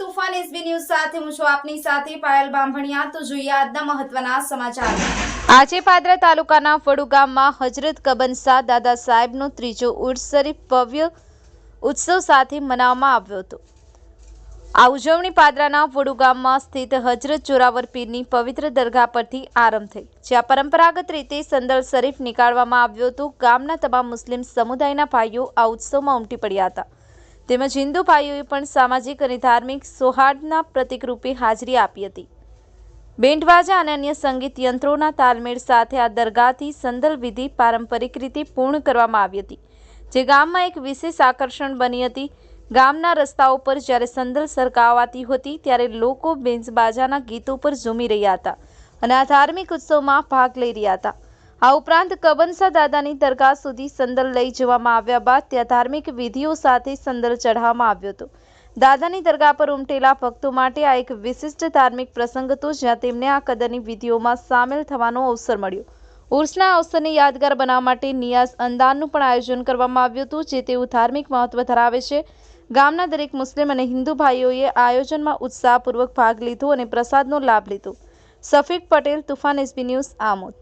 તુફાન SB news સાથે હું છું આપની સાથે પાયલ બામણિયા તો જોઈએ આજના મહત્વના સમાચાર. આજે પાદરા તાલુકાના ફળુ ગામમાં હજરત કબનસા દાદા સાહેબનો ત્રીજો ઉર્સ શરીફ ભવ્ય ઉત્સવ સાથે મનાવવામાં આવ્યો હતો. આ ઉજવણી પાદરાના વડુ ગામમાં સ્થિત હજરત જોરાવર પીરની પવિત્ર દરગાહ પરથી આરંભ થઈ. જ્યાં પરંપરાગત રીતે સંદલ શરીફ નીકાળવામાં આવ્યો હતો. ગામના તમામ મુસ્લિમ સમુદાયના ભાઈઓ આ ઉત્સવમાં ઉમટી પડ્યા હતા. તેમજ હિન્દુ ભાઈઓએ પણ સામાજિક અને ધાર્મિક સૌહાર્દના પ્રતિકરૂપે હાજરી આપી હતી. બેન્ડવાજા અને અન્ય સંગીત યંત્રોના તાલમેળ સાથે આ દરગાહથી સંદલ વિધિ પારંપરિક રીતે પૂર્ણ કરવામાં આવી હતી, જે ગામમાં એક વિશેષ આકર્ષણ બની હતી. ગામના રસ્તાઓ પર જ્યારે સંદલ સરકાવાતી હતી, ત્યારે લોકો બેન્ઝબાજાના ગીતો પર ઝૂમી રહ્યા હતા અને આ ધાર્મિક ઉત્સવમાં ભાગ લઈ રહ્યા હતા. આ ઉપરાંત કબનસા દાદાની દરગાહ સુધી સંદર લઈ જવામાં આવ્યા બાદ ત્યાં ધાર્મિક વિધિઓ સાથે સંદર ચઢાવવામાં આવ્યો હતો. દાદાની દરગાહ પર ઉમટેલા ભક્તો માટે આ એક વિશિષ્ટ ધાર્મિક પ્રસંગ હતો, જ્યાં તેમને આ કદરની વિધિઓમાં સામેલ થવાનો અવસર મળ્યો. ઉર્સના અવસરને યાદગાર બનાવવા માટે નિયાઝ અંદાનનું પણ આયોજન કરવામાં આવ્યું હતું, જે તેવું ધાર્મિક મહત્વ ધરાવે છે. ગામના દરેક મુસ્લિમ અને હિન્દુ ભાઈઓએ આયોજનમાં ઉત્સાહપૂર્વક ભાગ લીધો અને પ્રસાદનો લાભ લીધો. Safiq Patel, Toofan SB news Amod.